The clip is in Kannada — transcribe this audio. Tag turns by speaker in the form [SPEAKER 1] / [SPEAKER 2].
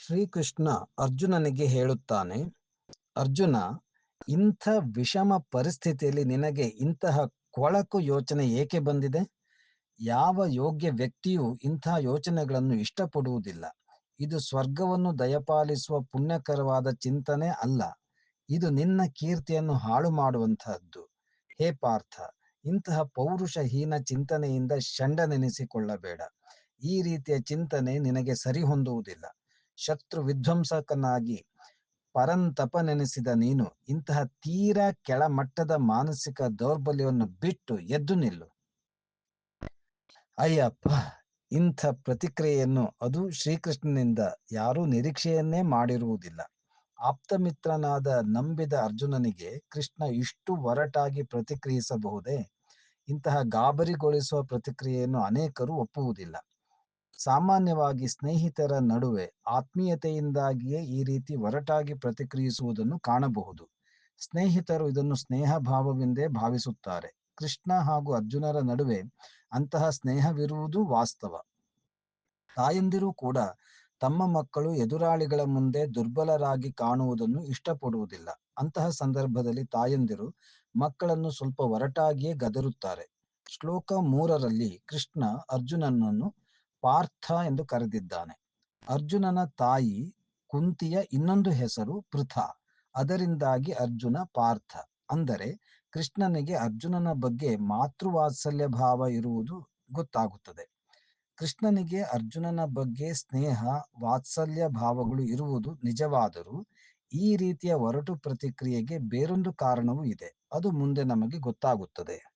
[SPEAKER 1] ಶ್ರೀಕೃಷ್ಣ ಅರ್ಜುನನಿಗೆ ಹೇಳುತ್ತಾನೆ, ಅರ್ಜುನ, ಇಂಥ ವಿಷಮ ಪರಿಸ್ಥಿತಿಯಲ್ಲಿ ನಿನಗೆ ಇಂತಹ ಕೊಳಕು ಯೋಚನೆ ಏಕೆ ಬಂದಿದೆ? ಯಾವ ಯೋಗ್ಯ ವ್ಯಕ್ತಿಯು ಇಂತಹ ಯೋಚನೆಗಳನ್ನು ಇಷ್ಟಪಡುವುದಿಲ್ಲ. ಇದು ಸ್ವರ್ಗವನ್ನು ದಯಪಾಲಿಸುವ ಪುಣ್ಯಕರವಾದ ಚಿಂತನೆ ಅಲ್ಲ. ಇದು ನಿನ್ನ ಕೀರ್ತಿಯನ್ನು ಹಾಳು ಮಾಡುವಂತಹದ್ದು ಹೇ ಪಾರ್ಥ, ಇಂತಹ ಪೌರುಷಹೀನ ಚಿಂತನೆಯಿಂದ ಷಂಡನೆನಿಸಿಕೊಳ್ಳಬೇಡ. ಈ ರೀತಿಯ ಚಿಂತನೆ ನಿನಗೆ ಸರಿ ಹೊಂದುವುದಿಲ್ಲ ಶತ್ರು ವಿಧ್ವಂಸಕನಾಗಿ ಪರಂತಪನೆನಿಸಿದ ನೀನು, ಇಂತಹ ತೀರಾ ಕೆಳಮಟ್ಟದ ಮಾನಸಿಕ ದೌರ್ಬಲ್ಯವನ್ನು ಬಿಟ್ಟು ಎದ್ದು ನಿಲ್ಲು. ಅಯ್ಯಪ್ಪ, ಇಂಥ ಪ್ರತಿಕ್ರಿಯೆಯನ್ನು ಅದು ಶ್ರೀಕೃಷ್ಣನಿಂದ ಯಾರೂ ನಿರೀಕ್ಷೆಯನ್ನೇ ಮಾಡಿರುವುದಿಲ್ಲ. ಆಪ್ತಮಿತ್ರನಾದ ನಂಬಿದ ಅರ್ಜುನನಿಗೆ ಕೃಷ್ಣ ಇಷ್ಟು ಒರಟಾಗಿ ಪ್ರತಿಕ್ರಿಯಿಸಬಹುದೇ? ಇಂತಹ ಗಾಬರಿಗೊಳಿಸುವ ಪ್ರತಿಕ್ರಿಯೆಯನ್ನು ಅನೇಕರು ಒಪ್ಪುವುದಿಲ್ಲ. ಸಾಮಾನ್ಯವಾಗಿ ಸ್ನೇಹಿತರ ನಡುವೆ ಆತ್ಮೀಯತೆಯಿಂದಾಗಿಯೇ ಈ ರೀತಿ ಒರಟಾಗಿ ಪ್ರತಿಕ್ರಿಯಿಸುವುದನ್ನು ಕಾಣಬಹುದು. ಸ್ನೇಹಿತರು ಇದನ್ನು ಸ್ನೇಹ ಭಾವವೆಂದೇ ಭಾವಿಸುತ್ತಾರೆ. ಕೃಷ್ಣ ಹಾಗೂ ಅರ್ಜುನರ ನಡುವೆ ಅಂತಹ ಸ್ನೇಹವಿರುವುದು ವಾಸ್ತವ. ತಾಯಂದಿರು ಕೂಡ ತಮ್ಮ ಮಕ್ಕಳು ಎದುರಾಳಿಗಳ ಮುಂದೆ ದುರ್ಬಲರಾಗಿ ಕಾಣುವುದನ್ನು ಇಷ್ಟಪಡುವುದಿಲ್ಲ. ಅಂತಹ ಸಂದರ್ಭದಲ್ಲಿ ತಾಯಂದಿರು ಮಕ್ಕಳನ್ನು ಸ್ವಲ್ಪ ಒರಟಾಗಿಯೇ ಗದರುತ್ತಾರೆ. ಶ್ಲೋಕ ಮೂರರಲ್ಲಿ ಕೃಷ್ಣ ಅರ್ಜುನನನ್ನು ಪಾರ್ಥ ಎಂದು ಕರೆದಿದ್ದಾನೆ. ಅರ್ಜುನನ ತಾಯಿ ಕುಂತಿಯ ಇನ್ನೊಂದು ಹೆಸರು ಪೃಥ. ಅದರಿಂದಾಗಿ ಅರ್ಜುನ ಪಾರ್ಥ. ಅಂದರೆ ಕೃಷ್ಣನಿಗೆ ಅರ್ಜುನನ ಬಗ್ಗೆ ಮಾತೃವಾತ್ಸಲ್ಯ ಭಾವ ಇರುವುದು ಗೊತ್ತಾಗುತ್ತದೆ. ಕೃಷ್ಣನಿಗೆ ಅರ್ಜುನನ ಬಗ್ಗೆ ಸ್ನೇಹ, ವಾತ್ಸಲ್ಯ ಭಾವಗಳು ಇರುವುದು ನಿಜವಾದರೂ ಈ ರೀತಿಯ ಒರಟು ಪ್ರತಿಕ್ರಿಯೆಗೆ ಬೇರೊಂದು ಕಾರಣವೂ ಇದೆ. ಅದು ಮುಂದೆ ನಮಗೆ ಗೊತ್ತಾಗುತ್ತದೆ.